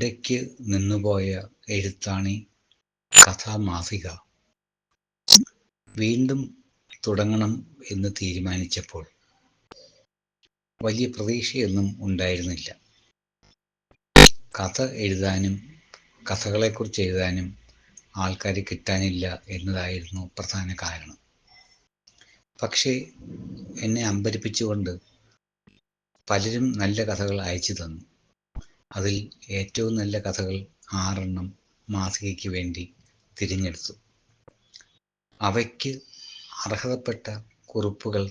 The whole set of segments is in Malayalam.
ഇടയ്ക്ക് നിന്നുപോയ എഴുത്താണി കഥാമാസിക. വീണ്ടും തുടങ്ങണം എന്ന് തീരുമാനിച്ചപ്പോൾ വലിയ പ്രതീക്ഷയൊന്നും ഉണ്ടായിരുന്നില്ല. കഥ എഴുതാനും കഥകളെക്കുറിച്ച് എഴുതാനും ആൾക്കാർ കിട്ടാനില്ല എന്നതായിരുന്നു പ്രധാന കാരണം. പക്ഷേ എന്നെ അമ്പരിപ്പിച്ചുകൊണ്ട് പലരും നല്ല കഥകൾ അയച്ചു തന്നു. അതിൽ ഏറ്റവും നല്ല കഥകൾ ആറെണ്ണം മാസികയ്ക്ക് വേണ്ടി തിരഞ്ഞെടുത്തു. അവയ്ക്ക് അർഹതപ്പെട്ട കുറിപ്പുകൾ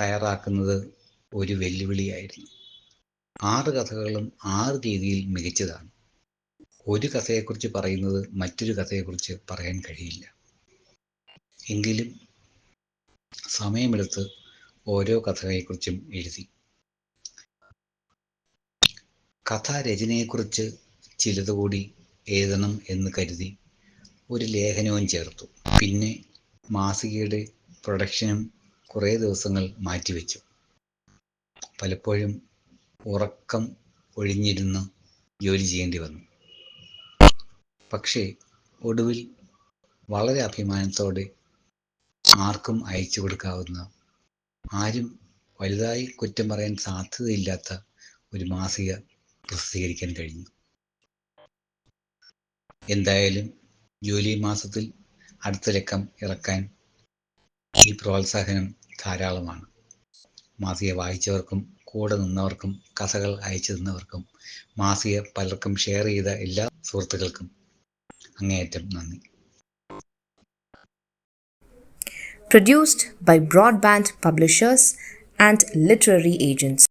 തയ്യാറാക്കുന്നത് ഒരു വെല്ലുവിളിയായിരുന്നു. ആറ് കഥകളും ആറ് രീതിയിൽ മികച്ചതാണ്. ഒരു കഥയെക്കുറിച്ച് പറയുന്നത് മറ്റൊരു കഥയെക്കുറിച്ച് പറയാൻ കഴിയില്ല. എങ്കിലും സമയമെടുത്ത് ഓരോ കഥയെക്കുറിച്ചും എഴുതി. കഥാരചനയെക്കുറിച്ച് ചിലത് കൂടി എഴുതണം എന്ന് കരുതി ഒരു ലേഖനവും ചേർത്തു. പിന്നെ മാസികയുടെ പ്രൊഡക്ഷനും കുറേ ദിവസങ്ങൾ മാറ്റിവെച്ചു. പലപ്പോഴും ഉറക്കം ഒഴിഞ്ഞിരുന്ന് ജോലി ചെയ്യേണ്ടി വന്നു. പക്ഷേ ഒടുവിൽ വളരെ അഭിമാനത്തോടെ ആർക്കും അയച്ചു കൊടുക്കാവുന്ന ആരും വലുതായി കുറ്റം പറയാൻ സാധ്യതയില്ലാത്ത ഒരു മാസിക പ്രസിദ്ധീകരിക്കാൻ കഴിഞ്ഞു. എന്തായാലും ജൂലൈ മാസത്തിൽ അടുത്ത ലക്കം ഇറക്കാൻ ഈ പ്രോത്സാഹനം ധാരാളമാണ്. മാസിക വായിച്ചവർക്കും കൂടെ നിന്നവർക്കും കഥകൾ അയച്ചു തന്നവർക്കും മാസിക പലർക്കും ഷെയർ ചെയ്ത എല്ലാ സുഹൃത്തുക്കൾക്കും അങ്ങേയറ്റം നന്ദി. Produced by Broadband Publishers and Literary Agents.